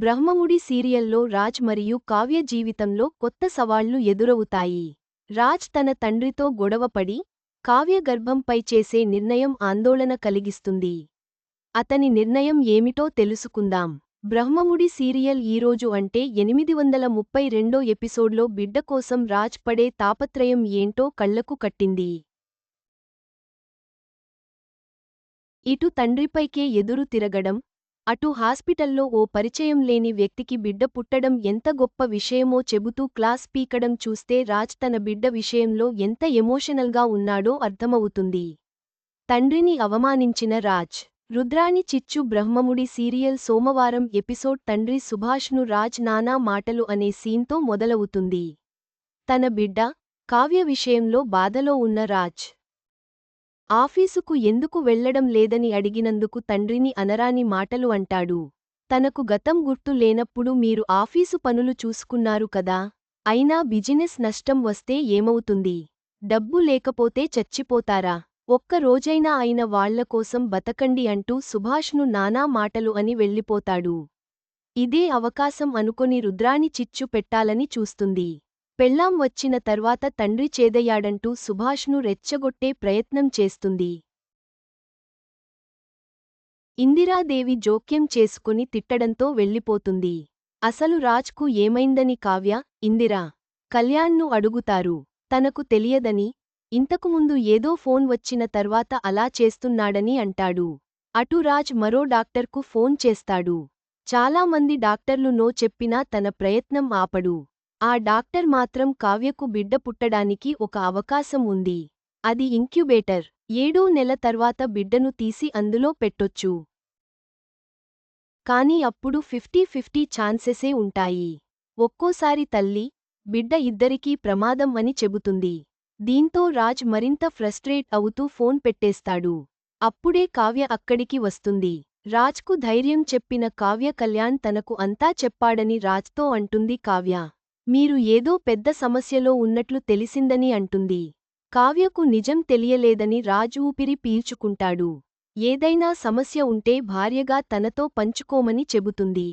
బ్రహ్మముడి సీరియల్లో రాజ్ మరియు కావ్య జీవితంలో కొత్త సవాళ్ళు ఎదురవుతాయి. రాజ్ తన తండ్రితో గొడవపడి కావ్య గర్భంపై చేసే నిర్ణయం ఆందోళన కలిగిస్తుంది. అతని నిర్ణయం ఏమిటో తెలుసుకుందాం. బ్రహ్మముడి సీరియల్ ఈరోజు అంటే ఎనిమిది వందల ముప్పై రెండో ఎపిసోడ్లో బిడ్డ కోసం రాజ్ పడే తాపత్రయం ఏంటో కళ్ళకు కట్టింది. ఇటు తండ్రిపైకే ఎదురు తిరగడం అటు హాస్పిటల్లో ఓ పరిచయం లేని వ్యక్తికి బిడ్డ పుట్టడం ఎంత గొప్ప విషయమో చెబుతూ క్లాస్ పీకడం చూస్తే రాజ్ తన బిడ్డ విషయంలో ఎంత ఎమోషనల్గా ఉన్నాడో అర్థమవుతుంది. తండ్రిని అవమానించిన రాజ్ రుద్రాణి చిచ్చు బ్రహ్మముడి సీరియల్ సోమవారం ఎపిసోడ్ తండ్రి సుభాష్ను రాజ్ నానా మాటలు అనే సీన్తో మొదలవుతుంది. తన బిడ్డ కావ్య విషయంలో బాధలో ఉన్న రాజ్ ఆఫీసుకు ఎందుకు వెళ్ళడం లేదని అడిగినందుకు తండ్రిని అనరాని మాటలు అంటాడు. తనకు గతం గుర్తు లేనప్పుడు మీరు ఆఫీసు పనులు చూసుకున్నారు కదా? అయినా బిజినెస్ నష్టం వస్తే ఏమవుతుంది? డబ్బు లేకపోతే చచ్చిపోతారా? ఒక్క రోజైనా అయిన వాళ్ళకోసం బతకండి అంటూ సుభాష్ను నానా మాటలు అని వెళ్ళిపోతాడు. ఇదే అవకాశం అనుకొని రుద్రాని చిచ్చు పెట్టాలని చూస్తుంది. పెళ్ళాం వచ్చిన తర్వాత తండ్రి చేదయ్యాడంటూ సుభాష్ను రెచ్చగొట్టే ప్రయత్నం చేస్తుంది. ఇందిరాదేవి జోక్యం చేసుకుని తిట్టడంతో వెళ్ళిపోతుంది. అసలు రాజ్కు ఏమైందని కావ్య ఇందిరా కళ్యాణ్ను అడుగుతారు. తనకు తెలియదని ఇంతకుముందు ఏదో ఫోన్ వచ్చిన తర్వాత అలా చేస్తున్నాడని అంటాడు. అటు రాజ్ మరో డాక్టర్కు ఫోన్ చేస్తాడు. చాలామంది డాక్టర్లు నో చెప్పినా తన ప్రయత్నం ఆపడు. ఆ డాక్టర్ మాత్రం కావ్యకు బిడ్డ పుట్టడానికి ఒక అవకాశం ఉంది. అది ఇంక్యుబేటర్. ఏడో నెల తర్వాత బిడ్డను తీసి అందులో పెట్టొచ్చు. కాని అప్పుడు ఫిఫ్టీ ఫిఫ్టీ ఛాన్సెసే ఉంటాయి. ఒక్కోసారి తల్లి బిడ్డ ఇద్దరికీ ప్రమాదం అని చెబుతుంది. దీంతో రాజ్ మరింత ఫ్రస్ట్రేట్ అవుతూ ఫోన్ పెట్టేస్తాడు. అప్పుడే కావ్య అక్కడికి వస్తుంది. రాజ్కు ధైర్యం చెప్పిన కావ్య కళ్యాణ్ తనకు అంతా చెప్పాడని రాజ్తో అంటుంది కావ్య. మీరు ఏదో పెద్ద సమస్యలో ఉన్నట్లు తెలిసిందని అంటుంది. కావ్యకు నిజం తెలియలేదని రాజ్ ఊపిరి పీల్చుకుంటాడు. ఏదైనా సమస్య ఉంటే భార్యగా తనతో పంచుకోమని చెబుతుంది.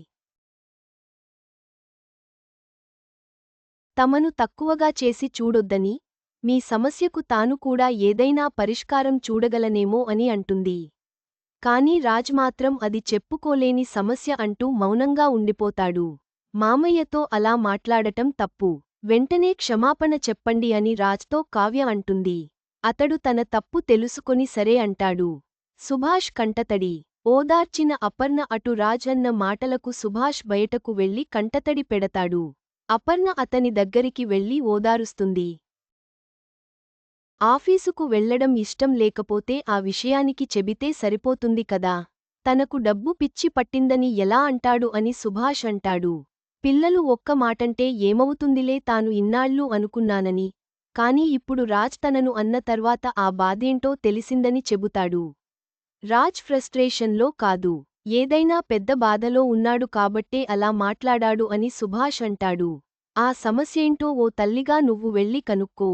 తమను తక్కువగా చేసి చూడొద్దని మీ సమస్యకు తాను కూడా ఏదైనా పరిష్కారం చూడగలనేమో అని అంటుంది. కాని రాజ్ మాత్రం అది చెప్పుకోలేని సమస్య అంటూ మౌనంగా ఉండిపోతాడు. మామయ్యతో అలా మాట్లాడటం తప్పు. వెంటనే క్షమాపణ చెప్పండి అని రాజ్తో కావ్య అంటుంది. అతడు తన తప్పు తెలుసుకొని సరే అంటాడు. సుభాష్ కంటతడి. ఓదార్చిన అపర్ణ అటు రాజ్ అన్న మాటలకు సుభాష్ బయటకు వెళ్ళి కంటతడి పెడతాడు. అపర్ణ అతని దగ్గరికి వెళ్ళి ఓదారుస్తుంది. ఆఫీసుకు వెళ్ళడం ఇష్టం లేకపోతే ఆ విషయానికి చెబితే సరిపోతుంది కదా. తనకు డబ్బు పిచ్చి పట్టిందని ఎలా అంటాడు అని సుభాష్ అంటాడు. పిల్లలు ఒక్క మాటంటే ఏమవుతుందిలే తాను ఇన్నాళ్ళు అనుకున్నానని. కాని ఇప్పుడు రాజ్ తనను అన్న తర్వాత ఆ బాధేంటో తెలిసిందని చెబుతాడు. రాజ్ ఫ్రస్ట్రేషన్లో కాదు. ఏదైనా పెద్ద బాధలో ఉన్నాడు కాబట్టే అలా మాట్లాడాడు అని సుభాష్ అంటాడు. ఆ సమస్యేంటో ఓ తల్లిగా నువ్వు వెళ్ళి కనుక్కో.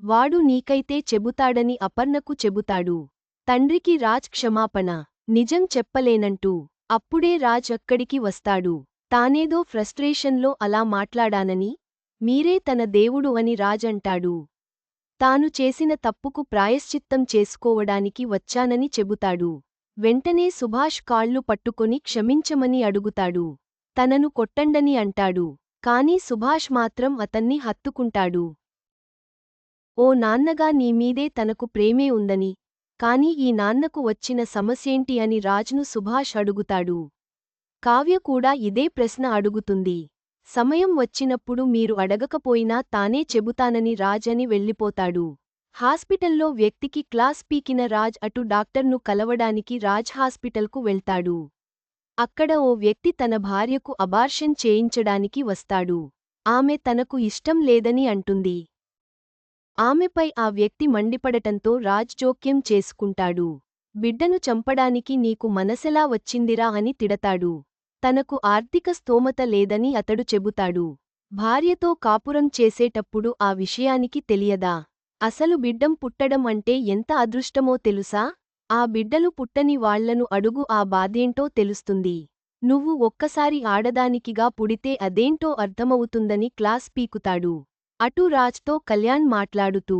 వాడు నీకైతే చెబుతాడని అపర్ణకు చెబుతాడు. తండ్రికి రాజ్ క్షమాపణ. నిజం చెప్పలేనంటూ. అప్పుడే రాజ్ అక్కడికి వస్తాడు. తానేదో ఫ్రస్ట్రేషన్లో అలా మాట్లాడానని మీరే తన దేవుడు అని రాజ్ అంటాడు. తాను చేసిన తప్పుకు ప్రాయశ్చిత్తం చేసుకోవడానికి వచ్చానని చెబుతాడు. వెంటనే సుభాష్ కాళ్ళు పట్టుకొని క్షమించమని అడుగుతాడు. తనను కొట్టండని అంటాడు. కాని సుభాష్ మాత్రం అతన్ని హత్తుకుంటాడు. ఓ నాన్నగా నీమీదే తనకు ప్రేమే ఉందని కాని ఈ నాన్నకు వచ్చిన సమస్యేంటి అని రాజ్ను సుభాష్ అడుగుతాడు. కావ్య కూడా ఇదే ప్రశ్న అడుగుతుంది. సమయం వచ్చినప్పుడు మీరు అడగకపోయినా తానే చెబుతానని రాజ్ అని వెళ్ళిపోతాడు. హాస్పిటల్లో వ్యక్తికి క్లాస్ పీకిన రాజ్ అటు డాక్టర్ను కలవడానికి రాజ్ హాస్పిటల్కు వెళ్తాడు. అక్కడ ఓ వ్యక్తి తన భార్యకు అబార్షన్ చేయించడానికి వస్తాడు. ఆమె తనకు ఇష్టం లేదని అంటుంది. ఆమెపై ఆ వ్యక్తి మండిపడటంతో రాజ్ జోక్యం చేసుకుంటాడు. బిడ్డను చంపడానికి నీకు మనసెలా వచ్చిందిరా అని తిడతాడు. తనకు ఆర్థిక స్తోమత లేదని అతడు చెబుతాడు. భార్యతో కాపురం చేసేటప్పుడు ఆ విషయానికి తెలియదా? అసలు బిడ్డం పుట్టడం అంటే ఎంత అదృష్టమో తెలుసా? ఆ బిడ్డలు పుట్టని వాళ్ళను అడుగు ఆ బాధేంటో తెలుస్తుంది. నువ్వు ఒక్కసారి ఆడదానికిగా పుడితే అదేంటో అర్థమవుతుందని క్లాస్ పీకుతాడు. అటు రాజ్తో కళ్యాణ్ మాట్లాడుతూ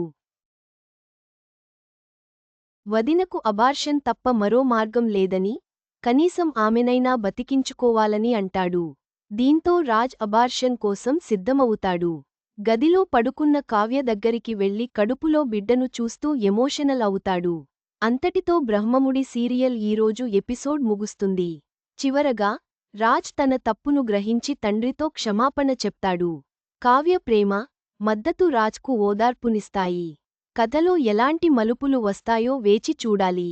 వదినకు అబార్షన్ తప్ప మరో మార్గం లేదని కనీసం ఆమెనైనా బతికించుకోవాలని అంటాడు. దీంతో రాజ్ అబార్షన్ కోసం సిద్ధమవుతాడు. గదిలో పడుకున్న కావ్య దగ్గరికి వెళ్ళి కడుపులో బిడ్డను చూస్తూ ఎమోషనల్ అవుతాడు అంతటితో బ్రహ్మముడి సీరియల్ ఈరోజు ఎపిసోడ్ ముగుస్తుంది. చివరగా రాజ్ తన తప్పును గ్రహించి తండ్రితో క్షమాపణ చెప్తాడు. కావ్య ప్రేమ మద్దతు రాజ్కు ఓదార్పునిస్తాయి. కథలో ఎలాంటి మలుపులు వస్తాయో వేచి చూడాలి.